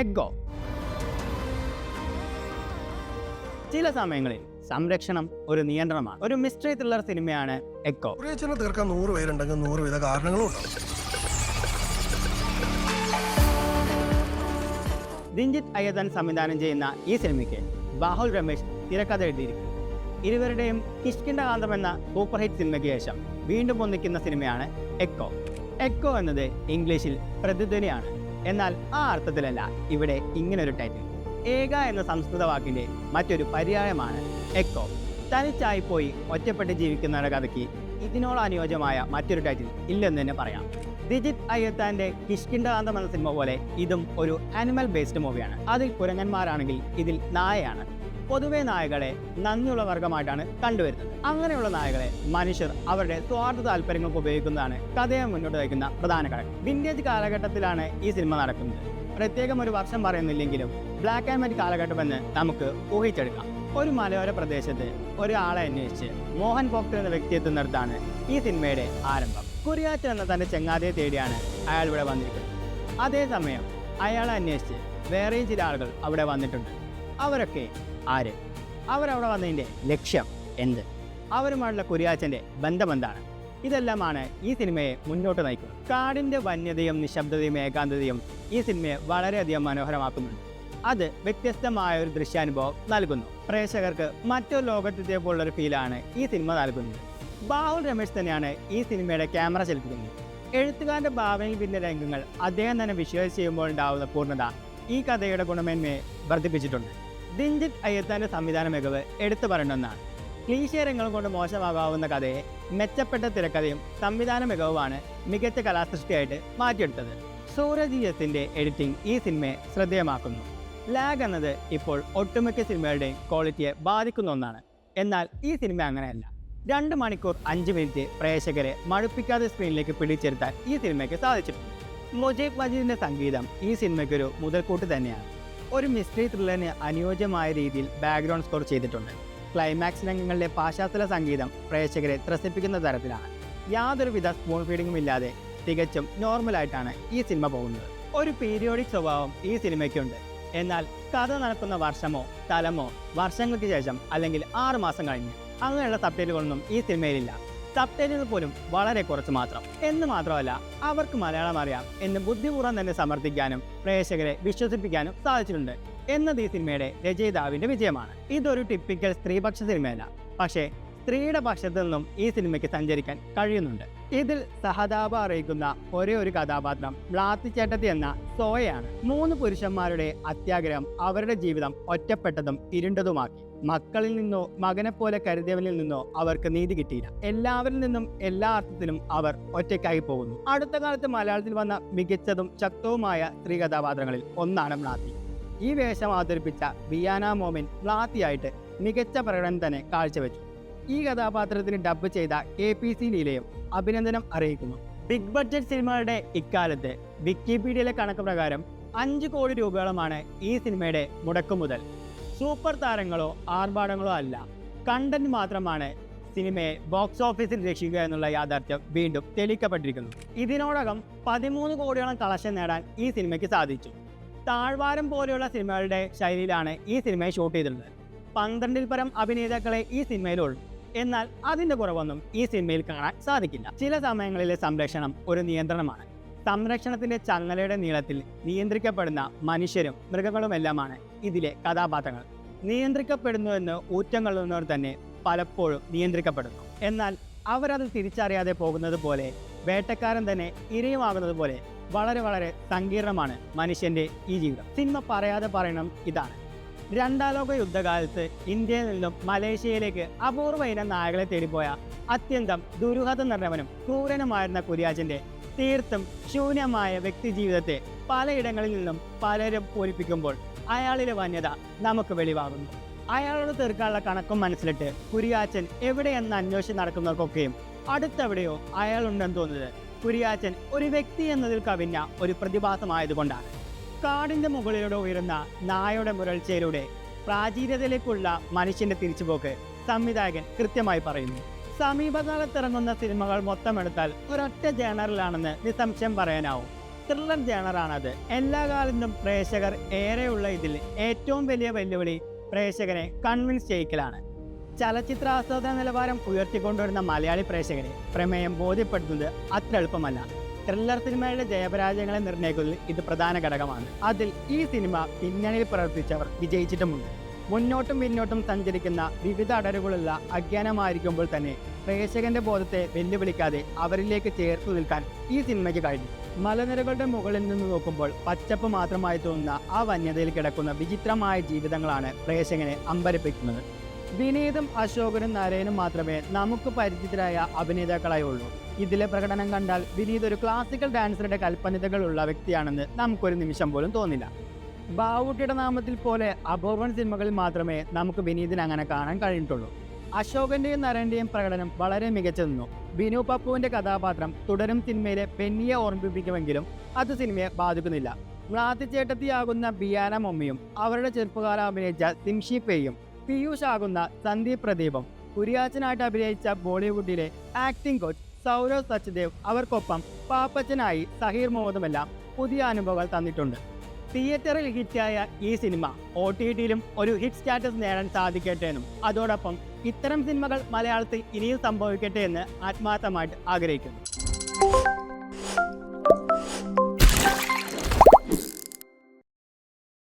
എഗ്ഗോ ചില സമയങ്ങളിൽ സംരക്ഷണം ഒരു നിയന്ത്രണമാണ്. ഒരു മിസ്റ്ററി ത്രില്ലർ സിനിമയാണ് എക്കോ തീർക്കാൻ നൂറ് പേരുണ്ടെങ്കിൽ നൂറ് വിധ കാരണങ്ങളും രഞ്ജിത്ത് അയ്യതൻ സംവിധാനം ചെയ്യുന്ന ഈ സിനിമയ്ക്ക് ബാഹുൽ രമേശ് തിരക്കഥ എഴുതിയിരിക്കും ഇരുവരുടെയും കിഷ്കിണ്ടകാന്തം എന്ന സൂപ്പർ ഹിറ്റ് സിനിമയ്ക്ക് ശേഷം വീണ്ടും ഒന്നിക്കുന്ന സിനിമയാണ് എക്കോ എക്കോ എന്നത് ഇംഗ്ലീഷിൽ പ്രതിധ്വനിയാണ്. എന്നാൽ ആ അർത്ഥത്തിലല്ല. ഇവിടെ ഇങ്ങനൊരു ടൈറ്റിൽ ഏക എന്ന സംസ്കൃത വാക്കിന്റെ മറ്റൊരു പര്യായമാണ് എക്കോ തനിച്ചായി പോയി ഒറ്റപ്പെട്ട് ജീവിക്കുന്നവരുടെ കഥയ്ക്ക് ഇതിനോട് അനുയോജ്യമായ മറ്റൊരു ടൈറ്റിൽ ഇല്ലെന്ന് തന്നെ പറയാം. ദിജിത് അയ്യത്താന്റെ കിഷ്കിണ്ടകാന്തം എന്ന സിനിമ പോലെ ഇതും ഒരു ആനിമൽ ബേസ്ഡ് മൂവിയാണ് അതിൽ കുരങ്ങന്മാരാണെങ്കിൽ ഇതിൽ നായയാണ്. പൊതുവെ നായകളെ നന്ദിയുള്ള വർഗമായിട്ടാണ് കണ്ടുവരുന്നത്. അങ്ങനെയുള്ള നായകളെ മനുഷ്യർ അവരുടെ സ്വാർത്ഥ താല്പര്യങ്ങൾക്ക് ഉപയോഗിക്കുന്നതാണ് കഥയെ മുന്നോട്ട് വയ്ക്കുന്ന പ്രധാന ഘടകം. വിന്റേജ് കാലഘട്ടത്തിലാണ് ഈ സിനിമ നടക്കുന്നത്. പ്രത്യേകം ഒരു വർഷം പറയുന്നില്ലെങ്കിലും ബ്ലാക്ക് ആൻഡ് വൈറ്റ് കാലഘട്ടമെന്ന് നമുക്ക് ഊഹിച്ചെടുക്കാം. ഒരു മലയോര പ്രദേശത്ത് ഒരാളെ അന്വേഷിച്ച് മോഹൻ പോക്ടർ എന്ന വ്യക്തി എത്തുന്നിടത്താണ് ഈ സിനിമയുടെ ആരംഭം. കുരിയാച്ചൻ എന്ന തന്റെ ചെങ്ങാതിയെ തേടിയാണ് അയാൾ ഇവിടെ വന്നിരിക്കുന്നത്. അതേസമയം അയാളെ അന്വേഷിച്ച് വേറെയും ചില ആളുകൾ അവിടെ വന്നിട്ടുണ്ട്. അവരൊക്കെ ആര്? അവരവിടെ വന്നതിന്റെ ലക്ഷ്യം എന്ത്? അവരുമായുള്ള കുരിയാച്ചന്റെ ബന്ധം എന്താണ്? ഇതെല്ലാമാണ് ഈ സിനിമയെ മുന്നോട്ട് നയിക്കുന്നത്. കാടിന്റെ വന്യതയും നിശബ്ദതയും ഏകാന്തതയും ഈ സിനിമയെ വളരെയധികം മനോഹരമാക്കുന്നുണ്ട്. അത് വ്യത്യസ്തമായ ഒരു ദൃശ്യാനുഭവം നൽകുന്നു. പ്രേക്ഷകർക്ക് മറ്റൊരു ലോകത്തെ പോലുള്ളൊരു ഫീലാണ് ഈ സിനിമ നൽകുന്നത്. ബാഹുൽ രമേശ് തന്നെയാണ് ഈ സിനിമയുടെ ക്യാമറ ചലിപ്പിക്കുന്നത് എഴുത്തുകാരുടെ ഭാവനയിൽ പിന്നെ രംഗങ്ങൾ അദ്ദേഹം തന്നെ വിഷ്വലൈസ് ചെയ്യുമ്പോൾ ഉണ്ടാവുന്ന പൂർണത ഈ കഥയുടെ ഗുണമേന്മയെ വർദ്ധിപ്പിച്ചിട്ടുണ്ട്. ദിഞ്ജിത് അയ്യത്താന്റെ സംവിധാന മികവ് എടുത്തു പറയണമെന്നാണ്. ക്ലീശേ രംഗങ്ങൾ കൊണ്ട് മോശമാകാവുന്ന കഥയെ മെച്ചപ്പെട്ട തിരക്കഥയും സംവിധാന മികവുമാണ് മികച്ച കലാസൃഷ്ടിയായിട്ട് മാറ്റിയെടുത്തത്. സൂരജ് എസിന്റെ എഡിറ്റിംഗ് ഈ സിനിമയെ ശ്രദ്ധേയമാക്കുന്നു. ലാഗ് എന്നത് ഇപ്പോൾ ഒട്ടുമിക്ക സിനിമകളുടെയും ക്വാളിറ്റിയെ ബാധിക്കുന്ന ഒന്നാണ്. എന്നാൽ ഈ സിനിമ അങ്ങനെയല്ല. രണ്ട് മണിക്കൂർ അഞ്ച് മിനിറ്റ് പ്രേക്ഷകരെ മടുപ്പിക്കാതെ സ്ക്രീനിലേക്ക് പിടിച്ചെടുത്താൻ ഈ സിനിമയ്ക്ക് സാധിച്ചിട്ടുണ്ട്. മുജീബ് മജീദിന്റെ സംഗീതം ഈ സിനിമയ്ക്കൊരു മുതൽക്കൂട്ട് തന്നെയാണ്. ഒരു മിസ്റ്ററി ത്രില്ലറിന് അനുയോജ്യമായ രീതിയിൽ ബാക്ക്ഗ്രൗണ്ട് സ്കോർ ചെയ്തിട്ടുണ്ട്. ക്ലൈമാക്സ് രംഗങ്ങളിലെ പാശ്ചാത്തല സംഗീതം പ്രേക്ഷകരെ ത്രസിപ്പിക്കുന്ന തരത്തിലാണ്. യാതൊരുവിധ സ്പൂൺ ഫീഡിങ്ങും ഇല്ലാതെ തികച്ചും നോർമലായിട്ടാണ് ഈ സിനിമ പോകുന്നത്. ഒരു പീരിയോഡിക് സ്വഭാവം ഈ സിനിമയ്ക്കുണ്ട് എന്നാൽ കഥ നടക്കുന്ന വർഷമോ തലമോ വർഷങ്ങൾക്ക് ശേഷം അല്ലെങ്കിൽ ആറ് മാസം കഴിഞ്ഞ് അങ്ങനെയുള്ള സബ്ടൈറ്റുകളൊന്നും ഈ സിനിമയിലില്ല സബ്ടൈറ്റുകൾ പോലും വളരെ കുറച്ച് മാത്രം. എന്ന് മാത്രമല്ല അവർക്ക് മലയാളം അറിയാം എന്ന് ബുദ്ധിപൂർവം തന്നെ സമർത്ഥിക്കാനും പ്രേക്ഷകരെ വിശ്വസിപ്പിക്കാനും സാധിച്ചിട്ടുണ്ട് എന്നത് ഈ സിനിമയുടെ രചയിതാവിന്റെ വിജയമാണ്. ഇതൊരു ടിപ്പിക്കൽ സ്ത്രീപക്ഷ സിനിമയല്ല. പക്ഷേ സ്ത്രീയുടെ പക്ഷത്തു നിന്നും ഈ സിനിമയ്ക്ക് സഞ്ചരിക്കാൻ കഴിയുന്നുണ്ട്. ഇതിൽ സഹതാപം അറിയിക്കുന്ന ഒരേ ഒരു കഥാപാത്രം മ്ലാത്തിച്ചേട്ടത്തി എന്ന സോയയാണ്. മൂന്ന് പുരുഷന്മാരുടെ അത്യാഗ്രഹം അവരുടെ ജീവിതം ഒറ്റപ്പെട്ടതും ഇരുണ്ടതുമാക്കി. മക്കളിൽ നിന്നോ മകനെപ്പോലെ പോലെ കരുതിയവനിൽ നിന്നോ അവർക്ക് നീതി കിട്ടിയില്ല. എല്ലാവരിൽ നിന്നും എല്ലാ അർത്ഥത്തിലും അവർ ഒറ്റയ്ക്കായി പോകുന്നു. അടുത്ത കാലത്ത് മലയാളത്തിൽ വന്ന മികച്ചതും ശക്തവുമായ സ്ത്രീ കഥാപാത്രങ്ങളിൽ ഒന്നാണ് മ്ലാത്തി ഈ വേഷം അവതരിപ്പിച്ച ബിയാന മോമിൻ മ്ലാത്തിയായിട്ട് മികച്ച പ്രകടനം തന്നെ കാഴ്ചവെച്ചു. ഈ കഥാപാത്രത്തിന് ഡബ് ചെയ്ത കെ പി സി നിലയം അഭിനന്ദനം അറിയിക്കുന്നു. ബിഗ് ബഡ്ജറ്റ് സിനിമകളുടെ ഇക്കാലത്ത് വിക്കിപീഡിയയിലെ കണക്ക് പ്രകാരം അഞ്ച് കോടി രൂപയോളമാണ് ഈ സിനിമയുടെ മുടക്കുമുതൽ സൂപ്പർ താരങ്ങളോ ആർഭാടങ്ങളോ അല്ല കണ്ടന്റ് മാത്രമാണ് സിനിമയെ ബോക്സ് ഓഫീസിൽ രക്ഷിക്കുക എന്നുള്ള യാഥാർത്ഥ്യം വീണ്ടും തെളിയിക്കപ്പെട്ടിരിക്കുന്നു. ഇതിനോടകം പതിമൂന്ന് കോടിയോളം കളക്ഷൻ നേടാൻ ഈ സിനിമയ്ക്ക് സാധിച്ചു. താഴ്വാരം പോലെയുള്ള സിനിമകളുടെ ശൈലിയിലാണ് ഈ സിനിമയെ ഷൂട്ട് ചെയ്തിട്ടുള്ളത്. പന്ത്രണ്ടിൽ പരം അഭിനേതാക്കളെ ഈ സിനിമയിലുള്ളൂ എന്നാൽ അതിന്റെ കുറവൊന്നും ഈ സിനിമയിൽ കാണാൻ സാധിക്കില്ല. ചില സമയങ്ങളിലെ സംരക്ഷണം ഒരു നിയന്ത്രണമാണ്. സംരക്ഷണത്തിന്റെ ചങ്ങലയുടെ നീളത്തിൽ നിയന്ത്രിക്കപ്പെടുന്ന മനുഷ്യരും മൃഗങ്ങളുമെല്ലാമാണ് ഇതിലെ കഥാപാത്രങ്ങൾ. നിയന്ത്രിക്കപ്പെടുന്നുവെന്ന് ഊറ്റം കൊള്ളുന്നവർ തന്നെ പലപ്പോഴും നിയന്ത്രിക്കപ്പെടുന്നു. എന്നാൽ അവരത് തിരിച്ചറിയാതെ പോകുന്നത് പോലെ വേട്ടക്കാരൻ തന്നെ ഇരയുമാകുന്നത് പോലെ വളരെ വളരെ സങ്കീർണമാണ് മനുഷ്യന്റെ ഈ ജീവിതം. സിനിമ പറയാതെ പറയണം ഇതാണ്. രണ്ടാം ലോക യുദ്ധകാലത്ത് ഇന്ത്യയിൽ നിന്നും മലേഷ്യയിലേക്ക് അപൂർവ ഇനം നായകളെ തേടിപ്പോയ അത്യന്തം ദുരൂഹത നിറഞ്ഞവനും ക്രൂരനുമായിരുന്ന കുര്യാജന്റെ തീർത്തും ശൂന്യമായ വ്യക്തി ജീവിതത്തെ പലയിടങ്ങളിൽ നിന്നും പലരും പൂരിപ്പിക്കുമ്പോൾ അയാളിലെ വന്യത നമുക്ക് വെളിവാകുന്നു. അയാളോട് തീർക്കാനുള്ള കണക്കും മനസ്സിലിട്ട് കുരിയാച്ചൻ എവിടെയെന്ന് അന്വേഷിച്ച് നടക്കുന്നവർക്കൊക്കെയും അടുത്തെവിടെയോ അയാളുണ്ടെന്ന് തോന്നുന്നത് കുരിയാച്ചൻ ഒരു വ്യക്തി എന്നതിൽ കവിഞ്ഞ ഒരു പ്രതിഭാസമായതുകൊണ്ടാണ്. കാടിന്റെ മുകളിലൂടെ ഉയരുന്ന നായയുടെ മുരൾച്ചയിലൂടെ പ്രാചീനതയിലേക്കുള്ള മനുഷ്യന്റെ തിരിച്ചുപോക്ക് സംവിധായകൻ കൃത്യമായി പറയുന്നു. സമീപകാലത്ത് ഇറങ്ങുന്ന സിനിമകൾ മൊത്തം എടുത്താൽ ഒരൊറ്റ ജേണറിലാണെന്ന് നിസ്സംശയം പറയാനാവും. ത്രില്ലർ ജേണറാണത്. എല്ലാ കാലത്തും പ്രേക്ഷകർ ഏറെയുള്ള ഇതിൽ ഏറ്റവും വലിയ വെല്ലുവിളി പ്രേക്ഷകനെ കൺവിൻസ് ചെയ്യിക്കലാണ്. ചലച്ചിത്ര ആസ്വാദന നിലവാരം ഉയർത്തിക്കൊണ്ടുവരുന്ന മലയാളി പ്രേക്ഷകരെ പ്രമേയം ബോധ്യപ്പെടുത്തുന്നത് അത്ര എളുപ്പമല്ല. ത്രില്ലർ സിനിമയുടെ ജയപരാജയങ്ങളെ നിർണയിക്കുന്നതിൽ ഇത് പ്രധാന ഘടകമാണ്. അതിൽ ഈ സിനിമ പിന്നണിയിൽ പ്രവർത്തിച്ചവർ വിജയിച്ചിട്ടുമുണ്ട്. മുന്നോട്ടും പിന്നോട്ടും സഞ്ചരിക്കുന്ന വിവിധ അടരുകളുള്ള അജ്ഞാനമായിരിക്കുമ്പോൾ തന്നെ പ്രേക്ഷകന്റെ ബോധത്തെ വെല്ലുവിളിക്കാതെ അവരിലേക്ക് ചേർത്തു നിൽക്കാൻ ഈ സിനിമയ്ക്ക് കഴിഞ്ഞു. മലനിരകളുടെ മുകളിൽ നിന്ന് നോക്കുമ്പോൾ പച്ചപ്പ് മാത്രമായി തോന്നുന്ന ആ വന്യതയിൽ കിടക്കുന്ന വിചിത്രമായ ജീവിതങ്ങളാണ് പ്രേക്ഷകനെ അമ്പരപ്പിക്കുന്നത്. വിനീതും അശോകനും നരേനും മാത്രമേ നമുക്ക് പരിചിതരായ അഭിനേതാക്കളായി ഉള്ളൂ ഇതിലെ പ്രകടനം കണ്ടാൽ വിനീത് ഒരു ക്ലാസിക്കൽ ഡാൻസറുടെ കൽപ്പനിതകളുള്ള വ്യക്തിയാണെന്ന് നമുക്കൊരു നിമിഷം പോലും തോന്നില്ല. ബാവുട്ടിയുടെ നാമത്തിൽ പോലെ അപൂർവൻ സിനിമകളിൽ മാത്രമേ നമുക്ക് വിനീതിനെ അങ്ങനെ കാണാൻ കഴിഞ്ഞിട്ടുള്ളൂ. അശോകന്റെയും നരന്റെയും പ്രകടനം വളരെ മികച്ചതെന്നു വിനു പപ്പുവിന്റെ കഥാപാത്രം തുടരും സിനിമയിലെ പെന്നിയെ ഓർമ്മിപ്പിക്കുമെങ്കിലും അത് സിനിമയെ ബാധിക്കുന്നില്ല. മ്ലാത്തിച്ചേട്ടത്തിയാകുന്ന ബിയാന മമ്മിയും അവരുടെ ചെറുപ്പകാലം അഭിനയിച്ച സിംഷി പേയും പീയൂഷ് ആകുന്ന സന്ദീപ് പ്രദീപും കുരിയാച്ചനായിട്ട് അഭിനയിച്ച ബോളിവുഡിലെ ആക്ടിംഗ് കോച്ച് സൗരവ് സച്ദേവ് അവർക്കൊപ്പം പാപ്പച്ചനായി സഹീർ മുഹമ്മദുമെല്ലാം പുതിയ അനുഭവങ്ങൾ തന്നിട്ടുണ്ട്. തിയേറ്ററിൽ ഹിറ്റായ ഈ സിനിമ ഒ ടി ടിയിലും ഒരു ഹിറ്റ് സ്റ്റാറ്റസ് നേടാൻ സാധിക്കട്ടെ അതോടൊപ്പം ഇത്തരം സിനിമകൾ മലയാളത്തിൽ ഇനിയും സംഭവിക്കട്ടെ എന്ന് ആത്മാർത്ഥമായിട്ട് ആഗ്രഹിക്കുന്നു.